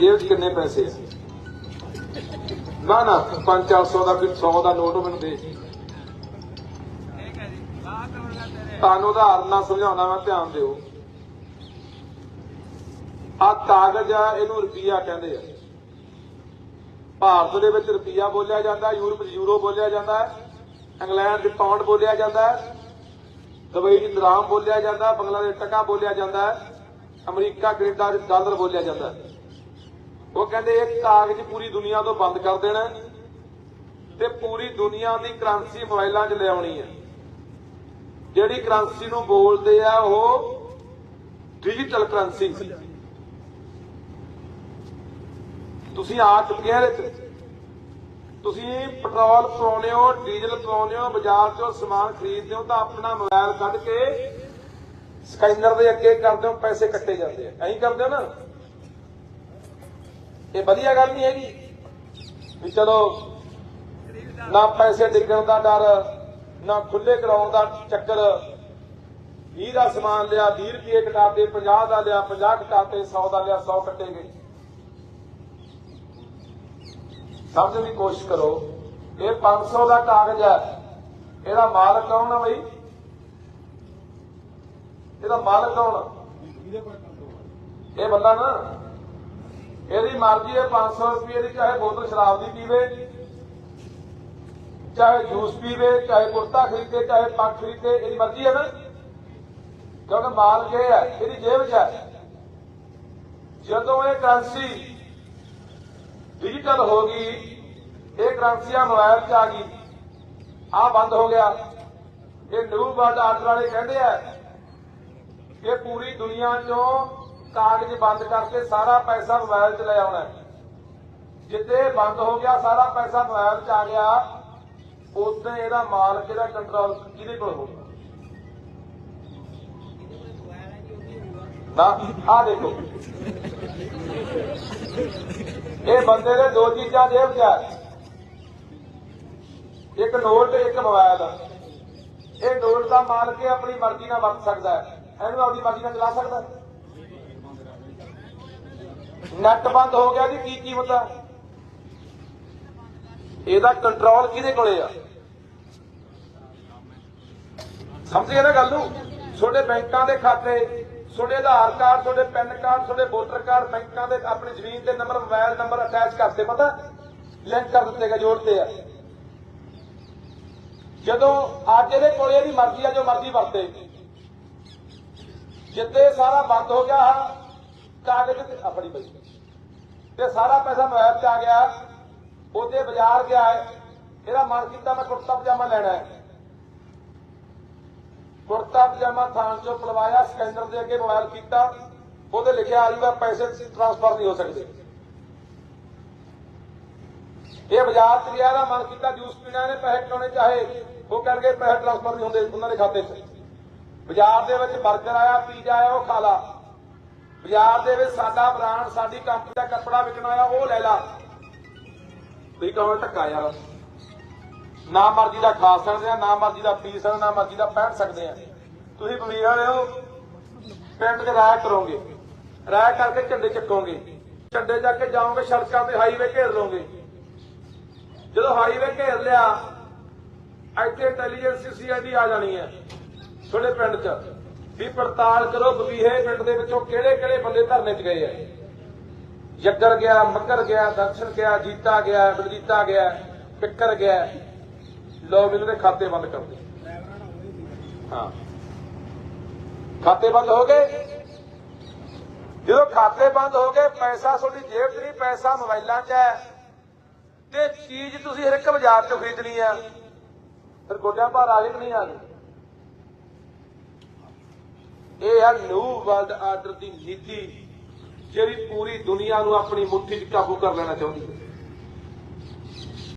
ਜੇਬ 'ਚ ਕਿੰਨੇ ਪੈਸੇ ਆ? ਨਾ ਨਾ 5-400 ਦਾ ਕੋਈ 100 ਦਾ ਨੋਟ ਮੈਨੂੰ ਦੇ। ਤੁਹਾਨੂੰ ਉਦਾਹਰਨ ਨਾਲ ਸਮਝਾਉਣਾ ਮੈਂ ਧਿਆਨ ਦਿਓ। ਆ ਕਾਗਜ਼ ਆ, ਇਹਨੂੰ ਰੁਪਈਆ ਕਹਿੰਦੇ ਆ। ਭਾਰਤ ਦੇ ਵਿੱਚ ਰੁਪਈਆ ਬੋਲਿਆ ਜਾਂਦਾ, ਯੂਰਪ 'ਚ ਯੂਰੋ ਬੋਲਿਆ ਜਾਂਦਾ, ਇੰਗਲੈਂਡ 'ਚ ਪਾਉਂਡ ਬੋਲਿਆ ਜਾਂਦਾ ਹੈ ਦੁਬਈ 'ਚ ਦਰਾਮ ਬੋਲਿਆ ਜਾਂਦਾ, ਬੰਗਲਾਦੇਸ਼ ਟਕਾ ਬੋਲਿਆ ਜਾਂਦਾ, ਅਮਰੀਕਾ, ਕੈਨੇਡਾ 'ਚ ਡਾਲਰ ਬੋਲਿਆ ਜਾਂਦਾ। ਉਹ ਕਹਿੰਦੇ ਇਹ ਕਾਗਜ਼ ਪੂਰੀ ਦੁਨੀਆ ਤੋਂ ਬੰਦ ਕਰ ਦੇਣਾ ਤੇ ਪੂਰੀ ਦੁਨੀਆ ਦੀ ਕਰੰਸੀ ਮੋਬਾਈਲਾਂ 'ਚ ਲਿਆਉਣੀ ਹੈ। ਜਿਹੜੀ ਕਰੰਸੀ ਨੂੰ ਬੋਲਦੇ ਆ, ਉਹ ਡਿਜੀਟਲ ਕਰੰਸੀ ਤੁਸੀਂ ਆ ਚੁੱਕੇ ਆ ਇਹਦੇ 'ਚ। ਤੁਸੀਂ ਪੈਟਰੋਲ ਪਾਉਨੇ ਹੋ, ਡੀਜ਼ਲ ਪਾਉਨੇ ਹੋ, ਬਾਜ਼ਾਰ 'ਚੋਂ ਸਮਾਨ ਖਰੀਦਦੇ ਹੋ ਤਾਂ ਆਪਣਾ ਮੋਬਾਈਲ ਕੱਢ ਕੇ ਸਕੈਨਰ ਦੇ ਅੱਗੇ ਕਰਦੇ ਹੋ, ਪੈਸੇ ਕੱਟੇ ਜਾਂਦੇ ਆ। ਐਂ ਕਰਦੇ ਹੋ ਨਾ? ਇਹ ਵਧੀਆ ਗੱਲ ਨਹੀਂ ਹੈਗੀ ਵੀ ਚਲੋ ਨਾ ਪੈਸੇ ਡਿੱਗਣ ਦਾ ਡਰ, ਨਾ ਖੁੱਲੇ ਕਰਾਉਣ ਦਾ ਚੱਕਰ। 20 ਦਾ ਸਮਾਨ ਲਿਆ 20 ਰੁਪਏ ਕਟਾਤੇ 50 ਦਾ ਲਿਆ 50 ਕਟਾਤੇ 100 ਦਾ ਲਿਆ 100 ਕੱਟੇ ਗਏ। ਸਮਝਣ ਦੀ ਕੋਸ਼ਿਸ਼ ਕਰੋ, ਇਹ 500 ਦਾ ਕਾਗਜ਼ ਹੈ। ਇਹਦਾ ਮਾਲਕ ਕੌਣ ਹੈ ਬਈ? ਇਹਦਾ ਮਾਲਕ ਕੌਣ ਇਹ ਬੰਦਾ ਨਾ ਇਹਦੀ ਮਰਜ਼ੀ ਹੈ 500 ਰੁਪਏ ਦੀ ਚਾਹੇ ਬੋਤਲ ਸ਼ਰਾਬ ਦੀ ਪੀਵੇ, ਚਾਹੇ ਜੂਸ ਪੀਵੇ, ਚਾਹੇ ਕੁਰਤਾ ਖਰੀਦੇ, ਚਾਹੇ ਪੱਗ ਖਰੀਦੇ, ਇਹਦੀ ਮਰਜ਼ੀ ਹੈ ਨਾ? ਕਿਉਂਕਿ ਮਾਲ ਜੇ ਹੈ, ਇਹਦੀ ਜੇਬ 'ਚ ਹੈ। ਜਦੋਂ ਇਹ ਕਰੰਸੀ ਡਿਜੀਟਲ ਹੋ ਗਈ, ਇਹ ਕਰੰਸੀਆਂ ਮੋਬਾਈਲ 'ਚ ਆ ਗਈ ਆ ਬੰਦ ਹੋ ਗਿਆ। ਇਹ ਨਿਊ ਵਰਲਡ ਆਰਡਰ ਵਾਲੇ ਕਹਿੰਦੇ ਆ ਕਿ ਪੂਰੀ ਦੁਨੀਆ 'ਚੋਂ ਕਾਗਜ਼ ਬੰਦ ਕਰਕੇ ਸਾਰਾ ਪੈਸਾ ਮੋਬਾਈਲ 'ਚ ਲੈ ਆਉਣਾ। ਹੈ। ਜਿੱਦੇ ਬੰਦ ਹੋ ਗਿਆ, ਸਾਰਾ ਪੈਸਾ ਮੋਬਾਈਲ 'ਚ ਆ ਗਿਆ ਉਦੋਂ ਇਹਦਾ ਮਾਲਕ ਇਹਦਾ ਕੰਟਰੋਲ ਕਿਹਦੇ ਕੋਲ ਹੋਊਗਾ? ਨਾ ਆ ਦੇਖੋ। ਇਹ ਬੰਦੇ ਦੇ ਦੋ ਚੀਜ਼ਾਂ ਜੇਬ 'ਚ ਹੈ ਇੱਕ ਨੋਟ ਇੱਕ ਮੋਬਾਈਲ। ਇਹ ਨੋਟ ਦਾ ਮਾਲਕ ਆਪਣੀ ਮਰਜ਼ੀ ਨਾਲ ਵਰਤ ਸਕਦਾ ਹੈ। ਇਹਨੂੰ ਆਪਣੀ ਮਰਜ਼ੀ ਨਾਲ ਚਲਾ ਸਕਦਾ ਹੈ। ਨੈਟ ਬੰਦ ਹੋ ਗਿਆ ਜੀ, ਕੀ ਕੀਮਤ ਆ ਇਹਦਾ ਕੰਟਰੋਲ ਕਿਹਦੇ ਕੋਲੇ ਆ? ਸਮਝ ਗਏ ਨਾ ਗੱਲ ਨੂੰ? ਤੁਹਾਡੇ ਬੈਂਕਾਂ ਦੇ ਖਾਤੇ, ਤੁਹਾਡੇ ਆਧਾਰ ਕਾਰਡ, ਤੁਹਾਡੇ ਪੈਨ ਕਾਰਡ, ਤੁਹਾਡੇ ਵੋਟਰ ਕਾਰਡ ਬੈਂਕਾਂ ਦੇ ਆਪਣੇ ਜ਼ਮੀਨ ਦੇ ਨੰਬਰ ਮੋਬਾਈਲ ਨੰਬਰ ਅਟੈਚ ਕਰਤੇ, ਪਤਾ? ਲਿੰਕ ਕਰ ਦਿੱਤੇ ਗਏ ਜੋੜਤੇ ਆ। ਜਦੋਂ ਅੱਜ ਇਹਦੇ ਕੋਲੇ ਇਹਦੀ ਮਰਜ਼ੀ ਆ, ਜੋ ਮਰਜ਼ੀ ਵਰਤੇ। ਜਿੱਦੇ ਸਾਰਾ ਬੰਦ ਹੋ ਗਿਆ ਕਾਗਜ਼ ਤੇ ਆਪਣੀ ਬਈ ਤੇ ਸਾਰਾ ਪੈਸਾ ਮੋਬਾਈਲ 'ਚ ਆ ਗਿਆ, ਉਹਦੇ ਬਾਜ਼ਾਰ ਗਿਆ ਇਹਦਾ ਮਨ ਕੀਤਾ ਮੈਂ ਕੁੜਤਾ ਪਜਾਮਾ ਲੈਣਾ ਹੈ। ਕੁੜਤਾ ਪਜਾਮਾ ਥਾਂ ਚੋਂ ਪਲਵਾਇਆ ਸਕੈਨਰ ਦੇ ਅੱਗੇ ਮੋਬਾਈਲ ਕੀਤਾ। ਉਹਦੇ ਲਿਖਿਆ ਆ ਜੂਗਾ ਪੈਸੇ ਟ੍ਰਾਂਸਫਰ ਨਹੀਂ ਹੋ ਸਕਦੇ। ਇਹ ਬਾਜ਼ਾਰ 'ਚ ਗਿਆ ਦਾ ਮਨ ਕੀਤਾ ਜੂਸ ਪੀਣਾ ਨੇ ਪੈਸੇ ਕਟਾਉਣੇ ਚਾਹੇ। ਉਹ ਕਰਕੇ ਪੈਸੇ ਟ੍ਰਾਂਸਫਰ ਨਹੀਂ ਹੁੰਦੇ, ਉਹਨਾਂ ਦੇ ਖਾਤੇ 'ਚ। ਬਾਜ਼ਾਰ ਦੇ ਵਿੱਚ 버ਗਰ ਆਇਆ ਪੀਜ਼ਾ ਆਇਆ, ਉਹ ਖਾ ਲਾ। ਬਾਜ਼ਾਰ ਦੇ ਵਿੱਚ ਸਾਡਾ ਬ੍ਰਾਂਡ, ਸਾਡੀ ਕੰਪਨੀ ਦਾ ਕੱਪੜਾ ਵਿਕਣਾ ਆ ਉਹ ਲੈ ਲਾ। ਤੁਸੀਂ ਕਹੋ ਧੱਕਾ ਯਾਰ? ਨਾ ਮਰਜ਼ੀ ਦਾ ਖਾ ਸਕਦੇ ਆ, ਨਾ ਮਰਜ਼ੀ ਦਾ ਪੀ ਸਕਦੇ, ਨਾ ਮਰਜ਼ੀ ਦਾ ਪਹਿਨ ਸਕਦੇ ਆ। ਤੁਸੀਂ ਬਮੀਰ ਵਾਲੇ ਹੋ, ਪਿੰਡ 'ਚ ਰਾਇ ਕਰੋਗੇ। ਰਾਇ ਕਰਕੇ ਝੰਡੇ ਚੱਕੋਗੇ। ਝੰਡੇ ਜਾ ਕੇ ਜਾਓਗੇ, ਸੜਕਾਂ ਤੇ ਹਾਈਵੇ ਘੇਰ ਲਓਗੇ। ਜਦੋਂ ਹਾਈਵੇ ਘੇਰ ਲਿਆ, ਇੱਥੇ ਇੰਟੈਲੀਜੈਂਸ ਸੀਆਈਡੀ ਆ ਜਾਣੀ ਹੈ, ਤੁਹਾਡੇ ਪਿੰਡ 'ਚ। ਵੀ ਪੜਤਾਲ ਕਰੋ ਬਬੀਹੇ ਪਿੰਡ ਦੇ ਵਿੱਚੋਂ ਕਿਹੜੇ ਕਿਹੜੇ ਬੰਦੇ ਧਰਨੇ 'ਚ ਗਏ ਆ। ਜੱਗਰ ਗਿਆ ਮੱਕਰ ਗਿਆ, ਦਰਸ਼ਨ ਗਿਆ, ਜੀਤਾ ਗਿਆ, ਬਲਜੀਤਾ ਗਿਆ, ਪਿੱਕਰ ਗਿਆ। ਲੋ ਮੈਨੂੰ ਦੇ ਖਾਤੇ ਬੰਦ ਕਰ ਦੇ ਹਾਂ। ਖਾਤੇ ਬੰਦ ਹੋ ਗਏ। ਜਦੋਂ ਖਾਤੇ ਬੰਦ ਹੋ ਗਏ, ਪੈਸਾ ਤੁਹਾਡੀ ਜੇਬ 'ਚ ਨਹੀਂ, ਪੈਸਾ ਮੋਬਾਈਲਾਂ 'ਚ ਹੈ। ਤੇ ਚੀਜ਼ ਤੁਸੀਂ ਹਰ ਇੱਕ ਬਾਜ਼ਾਰ 'ਚੋਂ ਖਰੀਦਣੀ ਆ। ਫਿਰ ਗੋਡਿਆਂ ਭਾਰ ਆ ਗਏ ਕਿ ਨਹੀਂ ਆ ਗਏ? ਇਹ ਹੈ ਨਿਊ ਵਰਲਡ ਆਰਡਰ ਦੀ ਨੀਤੀ ਜਿਹੜੀ ਪੂਰੀ ਦੁਨੀਆ ਨੂੰ ਆਪਣੀ ਮੁੱਠੀ 'ਚ ਕਾਬੂ ਕਰ ਲੈਣਾ ਚਾਹੁੰਦੀ ਹੈ।